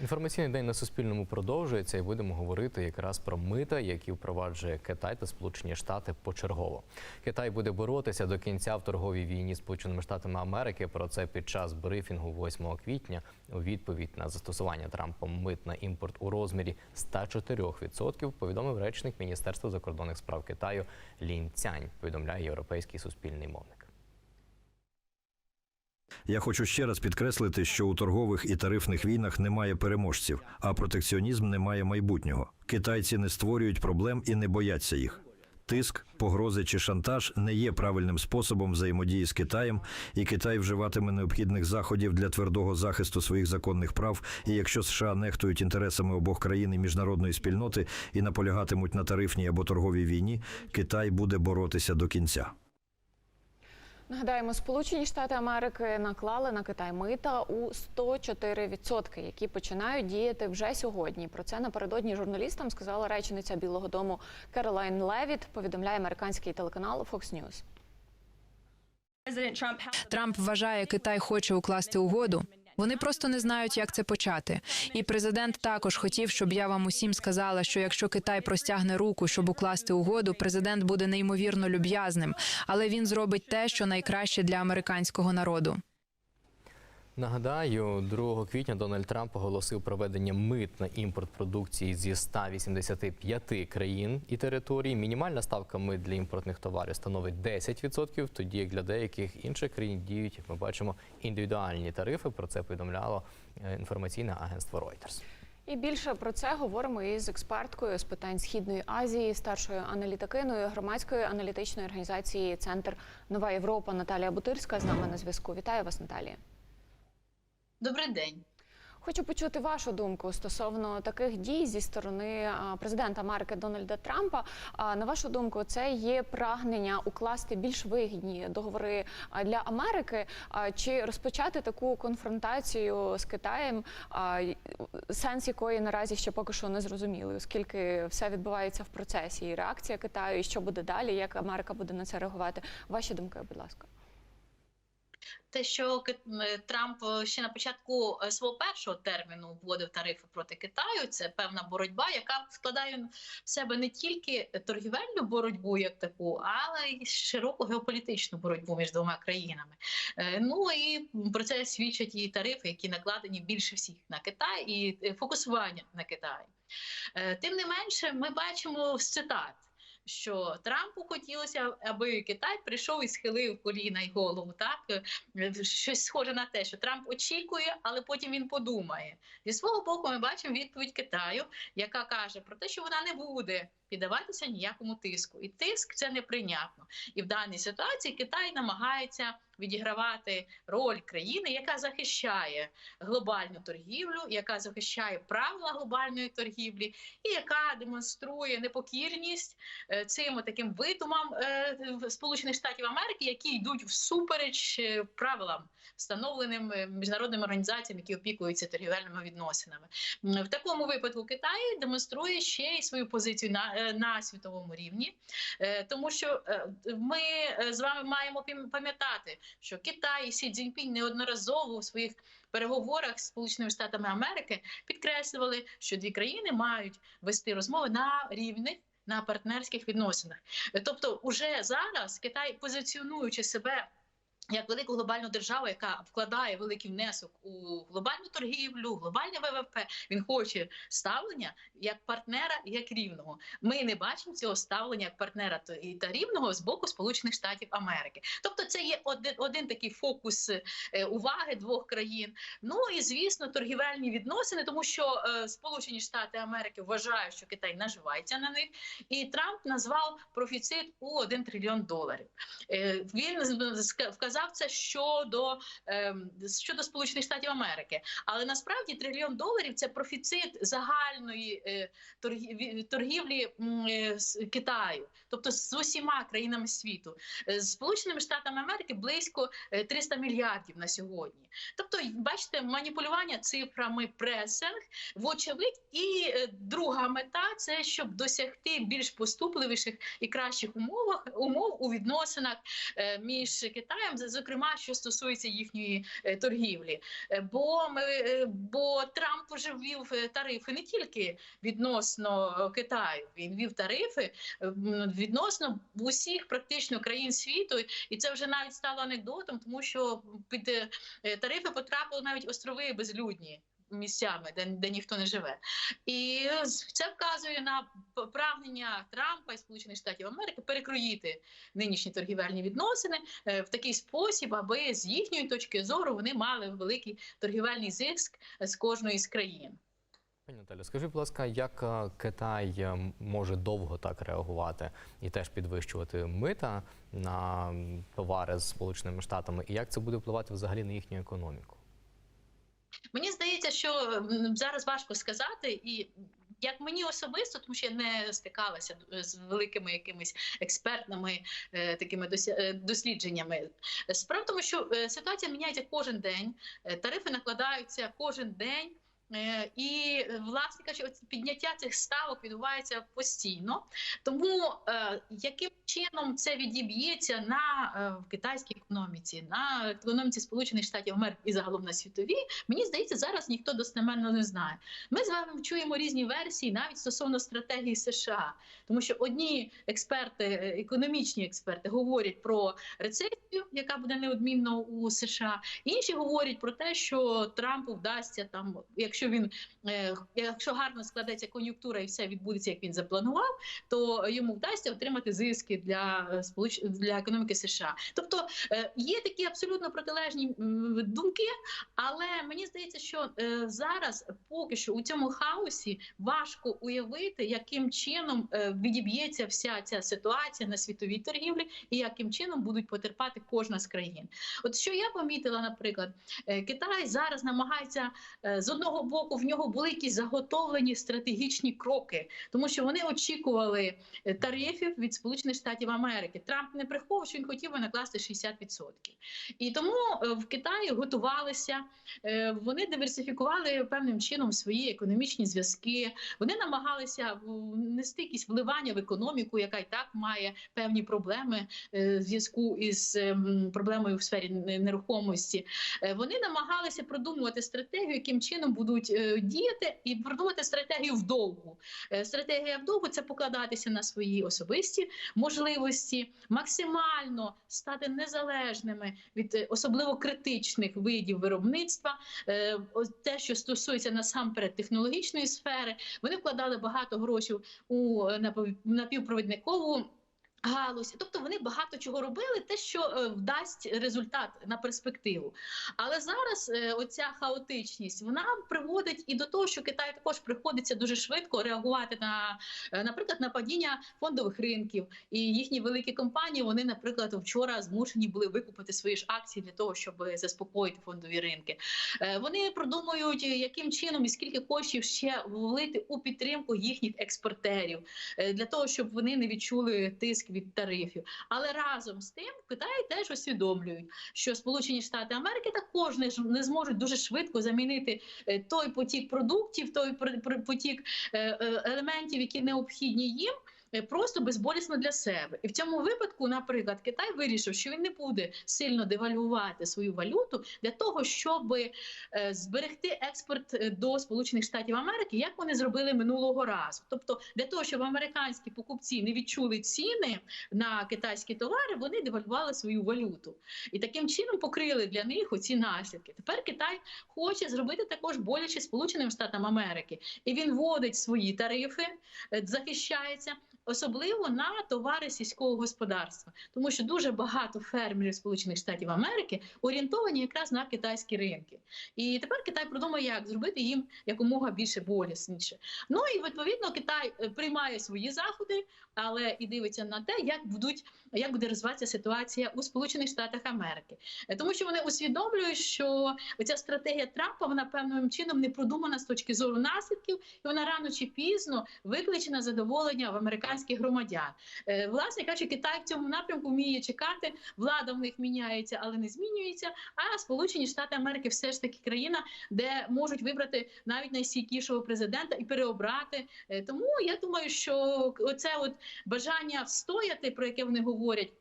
Інформаційний день на Суспільному продовжується і будемо говорити якраз про мита, які впроваджує Китай та Сполучені Штати почергово. Китай буде боротися до кінця в торговій війні з Сполученими Штатами Америки. Про це під час брифінгу 8 квітня у відповідь на застосування Трампом мит на імпорт у розмірі 104% повідомив речник Міністерства закордонних справ Китаю Лін Цянь. Повідомляє європейський суспільний мовник. Я хочу ще раз підкреслити, що у торгових і тарифних війнах немає переможців, а протекціонізм не має майбутнього. Китайці не створюють проблем і не бояться їх. Тиск, погрози чи шантаж не є правильним способом взаємодії з Китаєм, і Китай вживатиме необхідних заходів для твердого захисту своїх законних прав. І якщо США нехтують інтересами обох країн і міжнародної спільноти і наполягатимуть на тарифній або торговій війні, Китай буде боротися до кінця. Нагадаємо, Сполучені Штати Америки наклали на Китай мита у 104%, які починають діяти вже сьогодні. Про це напередодні журналістам сказала речениця Білого Дому Керолайн Левіт. Повідомляє американський телеканал Fox News. Трамп вважає, Китай хоче укласти угоду. Вони просто не знають, як це почати. І президент також хотів, щоб я вам усім сказала, що якщо Китай простягне руку, щоб укласти угоду, президент буде неймовірно люб'язним, але він зробить те, що найкраще для американського народу. Нагадаю, 2 квітня Дональд Трамп оголосив проведення мит на імпорт продукції зі 185 країн і територій. Мінімальна ставка мит для імпортних товарів становить 10%, тоді як для деяких інших країн діють, як ми бачимо, індивідуальні тарифи. Про це повідомляло е, інформаційне агентство Reuters. І більше про це говоримо із експерткою з питань східної Азії, старшою аналітикиною громадської аналітичної організації Центр Нова Європа Наталія Бутирська з нами на зв'язку. Вітаю вас, Наталія. Добрий день. Хочу почути вашу думку стосовно таких дій зі сторони президента Америки Дональда Трампа. На вашу думку, це є прагнення укласти більш вигідні договори для Америки, чи розпочати таку конфронтацію з Китаєм, сенс якої наразі ще поки що не зрозумілий, оскільки все відбувається в процесі. І реакція Китаю, і що буде далі, як Америка буде на це реагувати. Ваші думки, будь ласка. Те, що Трамп е, ще на початку е, свого першого терміну вводив тарифи проти Китаю, це певна боротьба, яка вкладає в себе не тільки торгівельну боротьбу як таку, але й широку геополітичну боротьбу між двома країнами. Е, Ну і про це свідчать і тарифи, які накладені більше всіх на Китай, і фокусування на Китай. Е, Тим не менше, ми бачимо з цитат. Що Трампу хотілося, аби Китай прийшов і схилив коліна й голову. Так Е, щось схоже на те, що Трамп очікує, але потім він подумає. Зі свого боку, ми бачимо відповідь Китаю, яка каже про те, що вона не буде піддаватися ніякому тиску, і тиск це неприйнятно. І в даній ситуації Китай намагається відігравати роль країни, яка захищає глобальну торгівлю, яка захищає правила глобальної торгівлі, і яка демонструє непокірність е, цим таким видумам е, Сполучених Штатів Америки, які йдуть всупереч е, правилам, встановленим міжнародними організаціями, які опікуються торгівельними відносинами. В такому випадку Китай демонструє ще й свою позицію на, на світовому рівні, тому що ми з вами маємо пам- пам'ятати, що Китай і Сі Цзіньпінь неодноразово у своїх переговорах з Сполученими Штатами Америки підкреслювали, що дві країни мають вести розмови на рівних. На партнерських відносинах, тобто, уже зараз Китай, позиціонуючи себе як велику глобальну державу, яка вкладає великий внесок у глобальну торгівлю, глобальне ВВП, він хоче ставлення як партнера, як рівного. Ми не бачимо цього ставлення як партнера та- рівного з боку Сполучених Штатів Америки. Тобто, це є один, один такий фокус е, уваги двох країн. Ну і звісно, торгівельні відносини, тому що е, Сполучені Штати Америки вважають, що Китай наживається на них, і Трамп назвав профіцит у 1 трильйон доларів. Е, Він з- ска- це щодо, ем, щодо Сполучених Штатів Америки. Але насправді трильйон доларів це профіцит загальної е, торгівлі, е, Китаю, тобто з усіма країнами світу. Е, З Сполученими Штатами Америки близько е, 300 мільярдів на сьогодні. Тобто, бачите, маніпулювання цифрами пресинг, вочевидь, і друга мета це щоб досягти більш поступливіших і кращих умовах умов у відносинах між Китаєм зокрема, що стосується їхньої е, торгівлі. Е, Бо ми е, бо Трамп уже ввів тарифи не тільки відносно Китаю, він ввів тарифи відносно усіх практично країн світу, і це вже навіть стало анекдотом, тому що під тарифи потрапили навіть острови безлюдні. Місцями, де, де ніхто не живе, і це вказує на прагнення Трампа і Сполучених Штатів Америки перекроїти нинішні торгівельні відносини е, в такий спосіб, аби з їхньої точки зору вони мали великий торгівельний зиск е, з кожної з країн. Пані Наталю, скажіть, будь ласка, як е, Китай може довго так реагувати і теж підвищувати мита на товари з Сполученими Штатами, і як це буде впливати взагалі на їхню економіку? Мені здається, що зараз важко сказати, і як мені особисто, тому що я не стикалася з великими якимись експертними е, такими е, дослідженнями. Справа в тому, що е, ситуація міняється кожен день, е, тарифи накладаються кожен день. Е, І е, власне кажучи, підняття цих ставок відбувається постійно. Тому е, яким чином це відіб'ється на е, китайській економіці, на економіці Сполучених Штатів Америки і загалом на світовій, Мені здається, зараз ніхто достеменно не знає. Ми з вами чуємо різні версії навіть стосовно стратегії США, тому що одні експерти, економічні експерти, говорять про рецесію, яка буде неодмінно у США. Інші говорять про те, що Трампу вдасться там, якщо він е, якщо гарно складеться кон'юнктура і все відбудеться, як він запланував, то йому вдасться отримати зиски для е, для економіки США. Тобто е, є такі абсолютно протилежні думки. Але мені здається, що зараз поки що у цьому хаосі важко уявити, яким чином відіб'ється вся ця ситуація на світовій торгівлі, і яким чином будуть потерпати кожна з країн. От що я помітила, наприклад, Китай зараз намагається з одного боку, в нього були якісь заготовлені стратегічні кроки, тому що вони очікували е, тарифів від Сполучених Штатів Америки. Трамп не приховував, що він хотів би накласти 60%. І тому е, в Китаї готувалися, е, вони диверсифікували певним чином свої економічні зв'язки. Вони намагалися в- нести якісь вливання в економіку, яка і так має певні проблеми в зв'язку із ем, проблемою в сфері нерухомості. Вони намагалися продумувати стратегію, яким чином будуть е, діяти, і продумати стратегію вдовгу. Е, Стратегія вдовгу це покладатися на свої особисті можливості, максимально стати незалежними від е, особливо критичних видів виробництва. Те, що стосується насамперед технологічної сфери, вони вкладали багато грошей у напівпровідникову. Галузь, тобто вони багато чого робили, те, що е, вдасть результат на перспективу. Але зараз е, оця хаотичність вона приводить і до того, що Китай також приходиться дуже швидко реагувати на, е, наприклад, на падіння фондових ринків. І їхні великі компанії, вони, наприклад, вчора змушені були викупити свої ж акції для того, щоб заспокоїти фондові ринки. Вони продумують, яким чином і скільки коштів ще влити у підтримку їхніх експортерів для того, щоб вони не відчули тиск від тарифів. Але разом з тим Китай теж усвідомлюють, що Сполучені Штати Америки також не, не зможуть дуже швидко замінити е, той потік продуктів, той потік е, е, елементів, які необхідні їм. Е, Просто безболісно для себе, і в цьому випадку, наприклад, Китай вирішив, що він не буде сильно девальвувати свою валюту для того, щоб е, зберегти експорт е, до Сполучених Штатів Америки, як вони зробили минулого разу. Тобто, для того, щоб американські покупці не відчули ціни на китайські товари, вони девальвували свою валюту і таким чином покрили для них оці наслідки. Тепер Китай хоче зробити також боляче Сполученим Штатам Америки, і він вводить свої тарифи, захищається. Особливо на товари сільського господарства, тому що дуже багато фермерів Сполучених Штатів Америки орієнтовані якраз на китайські ринки. І тепер Китай продумає, як зробити їм якомога більше болісніше. Ну і відповідно Китай е, приймає свої заходи, але і дивиться на те, як будуть як буде розвиватися ситуація у Сполучених Штатах Америки, Е, тому що вони усвідомлюють, що оця стратегія Трампа вона певним чином не продумана з точки зору наслідків, і вона рано чи пізно викличе на задоволення в американських громадян. Е, Власне кажучи, Китай в цьому напрямку вміє чекати. Влада в них міняється, але не змінюється. А Сполучені Штати Америки все ж таки країна, де можуть вибрати навіть найстійкішого президента і переобрати. Е, Тому я думаю, що оце от бажання встояти, про яке вони говорять.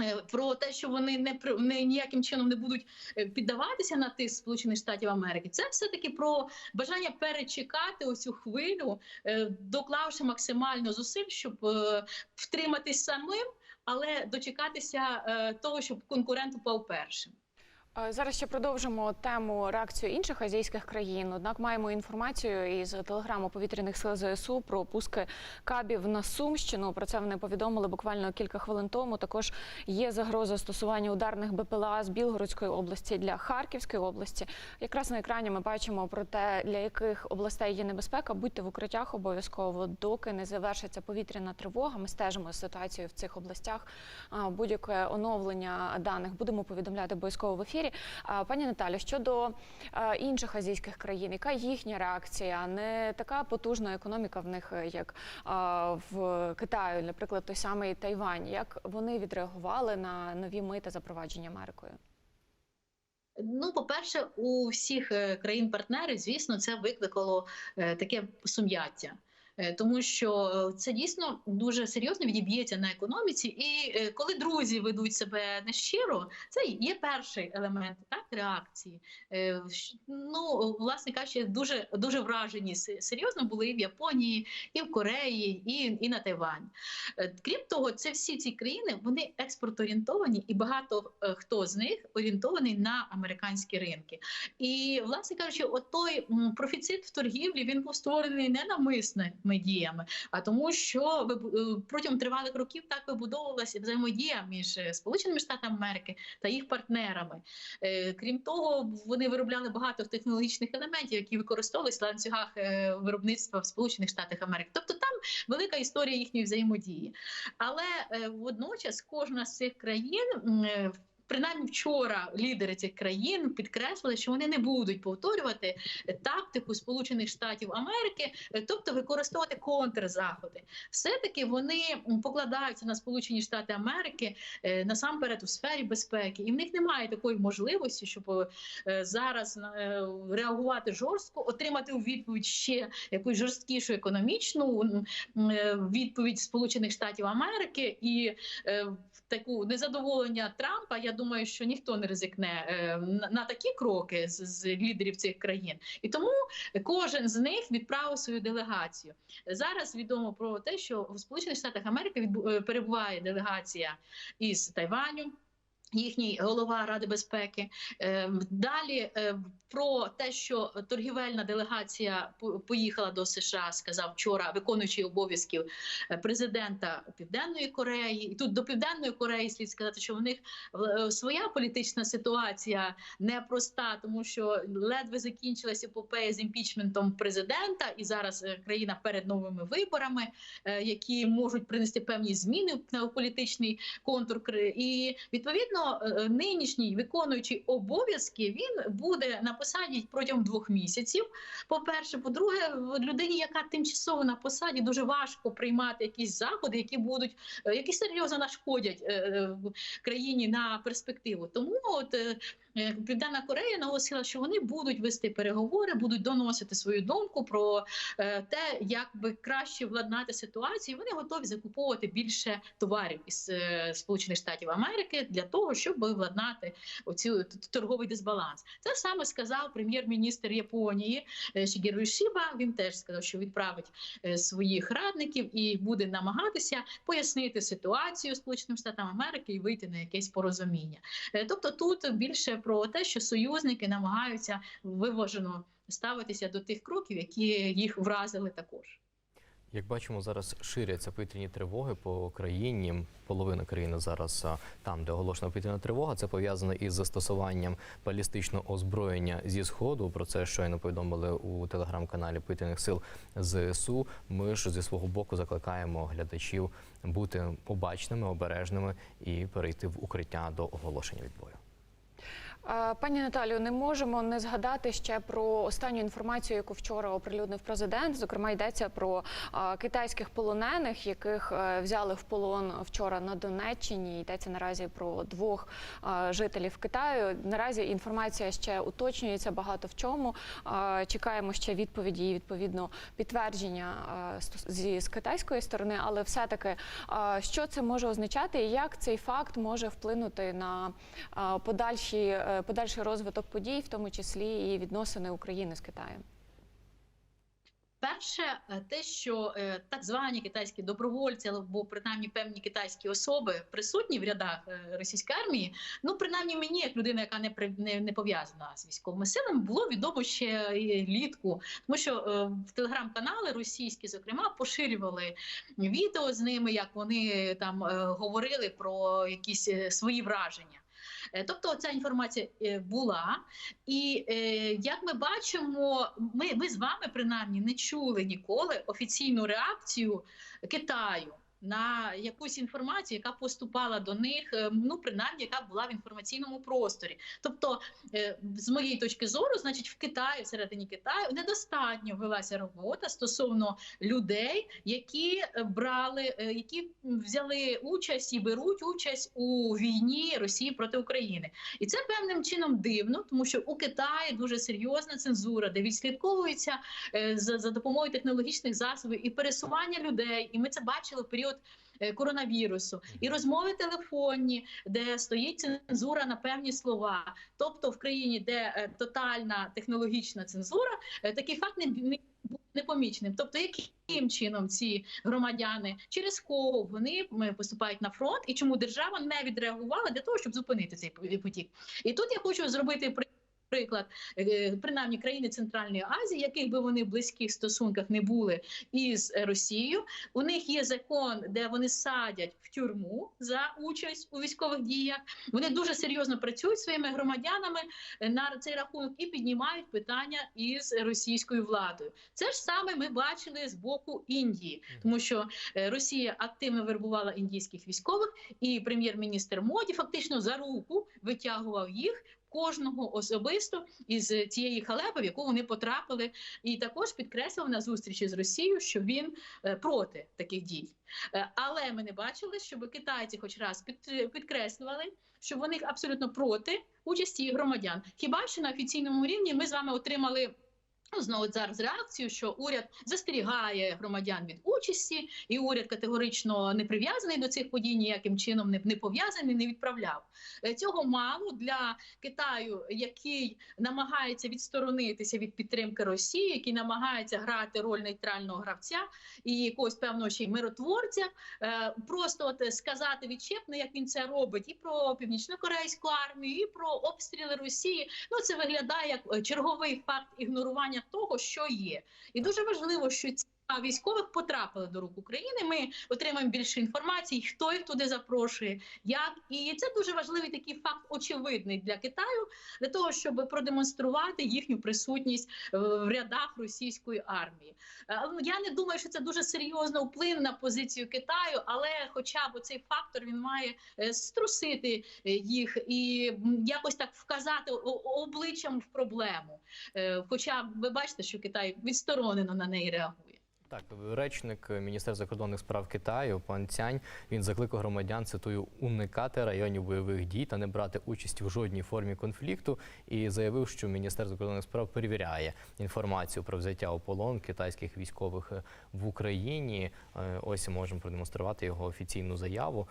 Е, Про те, що вони не не ніяким чином не будуть е, піддаватися на тиск Сполучених Штатів Америки, це все таки про бажання перечекати оцю хвилю, е, доклавши максимально зусиль, щоб втриматись самим, але дочекатися того, щоб конкурент упав першим. Зараз ще продовжимо тему реакцію інших азійських країн. Однак маємо інформацію із телеграму повітряних сил ЗСУ про пуски кабів на Сумщину. Про це вони повідомили буквально кілька хвилин тому. Також є загроза стосування ударних БПЛА з Білгородської області для Харківської області. Якраз на екрані ми бачимо про те, для яких областей є небезпека. Будьте в укриттях обов'язково, доки не завершиться повітряна тривога. Ми стежимо з ситуацією в цих областях. Будь-яке оновлення даних будемо повідомляти обов'язково в ефірі. А, Пані Наталю, щодо інших азійських країн, яка їхня реакція? Не така потужна економіка в них, як в Китаю, наприклад, той самий Тайвань. Як вони відреагували на нові мити, запровадження Америкою? Ну, по-перше, у всіх е, країн-партнерів, звісно, це викликало е, таке сум'яття. Е, Тому що е, це дійсно дуже серйозно відіб'ється на економіці, і е, коли друзі ведуть себе нещиро, це є перший елемент так реакції. Ну, власне кажучи, дуже дуже вражені серйозно були і в Японії, і в Кореї, і, і на Тайвані. Е, Крім того, це всі ці країни вони експорторієнтовані, і багато хто з них орієнтований на американські ринки. І, власне кажучи, от той м, профіцит в торгівлі він був створений не діями, а тому, що е, протягом тривалих років так вибудовувалася взаємодія між е, Сполученими Штатами Америки та їх партнерами. Е, Крім того, вони виробляли багато технологічних елементів, які використовувалися в ланцюгах виробництва в Сполучених Штатах Америки. Тобто там велика історія їхньої взаємодії. Але водночас кожна з цих країн. Принаймні вчора лідери цих країн підкреслили, що вони не будуть повторювати тактику Сполучених Штатів Америки, е, тобто використовувати контрзаходи. Все-таки вони покладаються на Сполучені Штати Америки е, насамперед у сфері безпеки, і в них немає такої можливості, щоб е, зараз реагувати жорстко, отримати у відповідь ще якусь жорсткішу економічну відповідь Сполучених Штатів Америки і таку незадоволення Трампа. Я думаю, що ніхто не ризикне е, на, такі кроки з, лідерів цих країн, і тому кожен з них відправив свою делегацію. Зараз відомо про те, що в Сполучених Штатах Америки е, перебуває делегація із Тайваню. Їхній голова Ради безпеки Ем, далі е, про те, що торгівельна делегація по- поїхала до США, сказав вчора виконуючий обов'язків е, президента Південної Кореї. І тут до Південної Кореї слід сказати, що в них е, своя політична ситуація непроста, тому що ледве закінчилася епопея з імпічментом президента, і зараз е, країна перед новими виборами, е, які можуть принести певні зміни в політичний контур і відповідно е, нинішній виконуючий обов'язки він буде на посаді протягом двох місяців. По перше, по-друге, людині, яка тимчасово на посаді, дуже важко приймати якісь заходи, які будуть е, які серйозно нашкодять е, е, країні на перспективу. Тому от е, е, Південна Корея наголосила, що вони будуть вести переговори, будуть доносити свою думку про е, те, як би краще владнати ситуацію. Вони готові закуповувати більше товарів із е, Сполучених Штатів Америки для того, щоб владнати оцю торговий дисбаланс. Це саме сказав прем'єр-міністр Японії е, Шігеру Ішіба. Він теж сказав, що відправить е, своїх радників і буде намагатися пояснити ситуацію Сполученим Штатам Америки і вийти на якесь порозуміння. Е, Тобто, тут більше про те, що союзники намагаються виважено ставитися до тих кроків, які їх вразили також. Як бачимо, зараз ширяться повітряні тривоги по країні. Половина країни зараз там, де оголошена повітряна тривога. Це пов'язано із застосуванням балістичного озброєння зі сходу. Про це щойно повідомили у телеграм-каналі повітряних сил ЗСУ. Ми ж зі свого боку закликаємо глядачів бути обачними, обережними і перейти в укриття до оголошення відбою. Пані Наталію, не можемо не згадати ще про останню інформацію, яку вчора оприлюднив президент. Зокрема, йдеться про китайських полонених, яких е, взяли в полон вчора на Донеччині. Йдеться наразі про двох жителів Китаю. Наразі інформація ще уточнюється багато в чому. Чекаємо ще відповіді і відповідно підтвердження з китайської сторони, але все-таки е, що це може означати, і як цей факт може вплинути на подальші, е, подальший розвиток подій, в тому числі і відносини України з Китаєм. Перше, е, те, що е, так звані китайські добровольці, або принаймні певні китайські особи присутні в рядах е, російської армії, ну принаймні мені, як людина, яка не не, не пов'язана з військовими силами, було відомо ще літку, тому що в телеграм-канали російські, зокрема, поширювали відео з ними, як вони там говорили про якісь свої враження. Е, Тобто ця інформація е, була, і е, як ми бачимо, ми, ми з вами принаймні не чули ніколи офіційну реакцію Китаю на якусь інформацію, яка поступала до них, е, ну принаймні, яка була в інформаційному просторі. Тобто, е, з моєї точки зору, значить, в Китаї, всередині Китаю, недостатньо велася робота стосовно людей, які е, брали, які взяли участь і беруть участь у війні Росії проти України. І це певним чином дивно, тому що у Китаї дуже серйозна цензура, де відслідковується за, за допомогою технологічних засобів і пересування людей. І ми це бачили в період. Е, Коронавірусу і розмови телефонні, де стоїть цензура на певні слова. Тобто, в країні, де е, тотальна технологічна цензура, е, такий факт не, був непоміченим. Тобто, яким чином ці громадяни, через кого вони поступають на фронт, і чому держава не відреагувала для того, щоб зупинити цей потік? І тут я хочу зробити Приклад, е, принаймні країни Центральної Азії, яких би вони в близьких стосунках не були із Росією, у них є закон, де вони садять в тюрму за участь у військових діях. Вони дуже серйозно працюють своїми громадянами е, на цей рахунок і піднімають питання із російською владою. Це ж саме ми бачили з боку Індії, тому що е, Росія активно вербувала індійських військових, і прем'єр-міністр Моді фактично за руку витягував їх. Кожного особисто із цієї халепи, в яку вони потрапили, і також підкреслив на зустрічі з Росією, що він е, проти таких дій. Е, Але ми не бачили, щоб китайці, хоч раз підкреслювали, що вони абсолютно проти участі громадян. Хіба що на офіційному рівні ми з вами отримали. Ну, знову зараз реакцію, що уряд застерігає громадян від участі, і уряд категорично не прив'язаний до цих подій, ніяким чином не, не пов'язаний, не відправляв. Е, Цього мало для Китаю, який намагається відсторонитися від підтримки Росії, який намагається грати роль нейтрального гравця і якогось певного ще й миротворця. Е, Просто от сказати відчепно, як він це робить, і про північно-корейську армію, і про обстріли Росії. Ну це виглядає як е, черговий факт ігнорування того, що є, і дуже важливо, що ці військових потрапили до рук України. Ми отримаємо більше інформації, хто їх туди запрошує, як і це дуже важливий такий факт, очевидний для Китаю, для того, щоб продемонструвати їхню присутність е, в рядах російської армії. Е, ну, Я не думаю, що це дуже серйозно вплине на позицію Китаю, але хоча б цей фактор він має е, струсити їх і якось так вказати обличчям в проблему. Хоча ви бачите, що Китай відсторонено на неї реагує. Так, речник Міністерства закордонних справ Китаю пан Цянь він закликав громадян цитую уникати районів бойових дій та не брати участь у жодній формі конфлікту і заявив, що Міністерство закордонних справ перевіряє інформацію про взяття у полон китайських військових е, в Україні. Е, Ось можемо продемонструвати його офіційну заяву.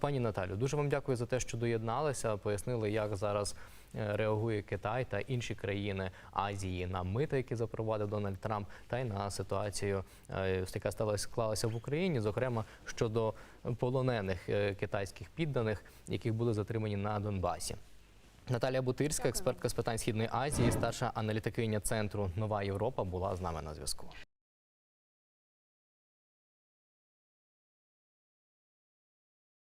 Пані Наталю, дуже вам дякую за те, що доєдналися. Пояснили, як зараз реагує Китай та інші країни Азії на мита, які запровадив Дональд Трамп, та й на ситуацію, е, яка сталася склалася в Україні, зокрема щодо полонених е, китайських підданих, яких були затримані на Донбасі. Наталія Бутирська, експертка з питань східної Азії, старша аналітикиня центру Нова Європа, була з нами на зв'язку.